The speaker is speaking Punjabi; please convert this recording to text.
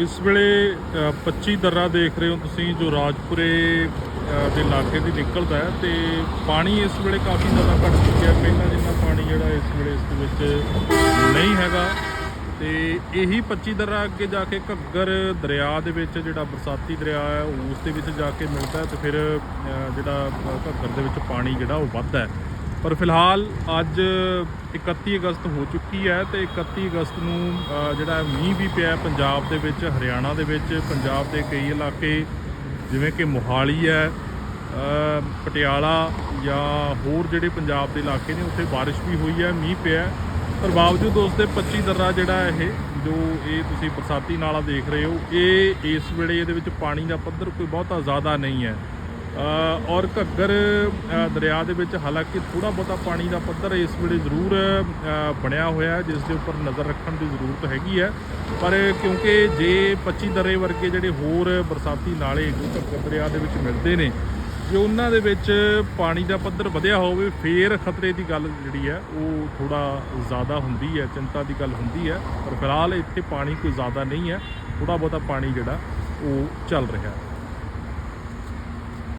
ਇਸ ਵੇਲੇ 25 ਦਰਾ ਦੇਖ ਰਹੇ ਹੋ ਤੁਸੀਂ, ਜੋ ਰਾਜਪੁਰੇ ਦੇ ਇਲਾਕੇ ਦੀ ਨਿਕਲਦਾ ਹੈ ਤੇ ਪਾਣੀ ਇਸ ਵੇਲੇ ਕਾਫੀ ਜ਼ਿਆਦਾ ਘਟ ਚੁੱਕਿਆ ਪਹਿਲਾਂ ਜਿੰਨਾ ਪਾਣੀ ਜਿਹੜਾ ਇਸ ਵੇਲੇ ਇਸ ਦੇ ਵਿੱਚ ਨਹੀਂ ਹੈਗਾ। ਤੇ ਇਹੀ 25 ਦਰਾ ਅੱਗੇ ਜਾ ਕੇ ਘੱਗਰ ਦਰਿਆ ਦੇ ਵਿੱਚ ਜਿਹੜਾ ਬਰਸਾਤੀ ਦਰਿਆ ਹੈ, ਉਸ ਦੇ ਵਿੱਚ ਜਾ ਕੇ ਮਿਲਦਾ ਤੇ ਫਿਰ ਜਿਹੜਾ ਘੱਗਰ ਦੇ ਵਿੱਚ ਪਾਣੀ ਜਿਹੜਾ ਉਹ ਵੱਧਦਾ ਹੈ। ਪਰ ਫਿਲਹਾਲ ਅੱਜ 31 ਅਗਸਤ ਹੋ ਚੁੱਕੀ ਹੈ ਤੇ 31 ਅਗਸਤ ਨੂੰ ਜਿਹੜਾ ਮੀਂਹ ਵੀ ਪਿਆ ਪੰਜਾਬ ਦੇ ਵਿੱਚ, ਹਰਿਆਣਾ ਦੇ ਵਿੱਚ, ਪੰਜਾਬ ਦੇ ਕਈ ਇਲਾਕੇ, ਜਿਵੇਂ ਕਿ ਮੋਹਾਲੀ ਹੈ ਪਟਿਆਲਾ ਜਾਂ ਹੋਰ ਜਿਹੜੇ ਪੰਜਾਬ ਦੇ ਇਲਾਕੇ ਨੇ, ਉੱਥੇ ਬਾਰਿਸ਼ ਵੀ ਹੋਈ ਹੈ, ਮੀਂਹ ਪਿਆ ਪਰ ਬਾਵਜੂਦ ਉਸ ਦੇ 25 ਦर्रा ਜਿਹੜਾ ਇਹ, ਜੋ ਇਹ ਤੁਸੀਂ ਬਰਸਾਤੀ ਨਾਲਾ ਦੇਖ ਰਹੇ ਹੋ, ਇਹ ਇਸ ਵੇਲੇ ਇਹਦੇ ਵਿੱਚ ਪਾਣੀ ਦਾ ਪੱਧਰ ਕੋਈ ਬਹੁਤਾ ਜ਼ਿਆਦਾ ਨਹੀਂ ਹੈ। ਔਰ ਘੱਗਰ ਦਰਿਆ ਦੇ ਵਿੱਚ ਹਾਲਾਂਕਿ ਥੋੜਾ ਬਹੁਤਾ ਪਾਣੀ ਦਾ ਪੱਧਰ ਇਸ ਵੇਲੇ ਜ਼ਰੂਰ ਬਣਿਆ ਹੋਇਆ ਹੈ, ਜਿਸ ਦੇ ਉੱਪਰ ਨਜ਼ਰ ਰੱਖਣ ਦੀ ਜ਼ਰੂਰਤ ਹੈਗੀ ਹੈ। ਪਰ ਕਿਉਂਕਿ ਜੇ 25 ਦਰੇ ਵਰਗੇ ਜਿਹੜੇ ਹੋਰ ਬਰਸਾਤੀ ਨਾਲੇ ਜੋ ਘੱਗਰ ਦਰਿਆ ਦੇ ਵਿੱਚ ਮਿਲਦੇ ਨੇ, ਜੇ ਉਹਨਾਂ ਦੇ ਵਿੱਚ ਪਾਣੀ ਦਾ ਪੱਧਰ ਵਧਿਆ ਹੋਵੇ, ਫੇਰ ਖਤਰੇ ਦੀ ਗੱਲ ਜਿਹੜੀ ਹੈ, ਉਹ ਥੋੜਾ ਜ਼ਿਆਦਾ ਹੁੰਦੀ ਹੈ, ਚਿੰਤਾ ਦੀ ਗੱਲ ਹੁੰਦੀ ਹੈ। ਪਰ ਫਿਲਹਾਲ ਇੱਥੇ ਪਾਣੀ ਕੋਈ ਜ਼ਿਆਦਾ ਨਹੀਂ ਹੈ ਥੋੜਾ ਬਹੁਤਾ ਪਾਣੀ ਜਿਹੜਾ, ਉਹ ਚੱਲ ਰਿਹਾ ਹੈ।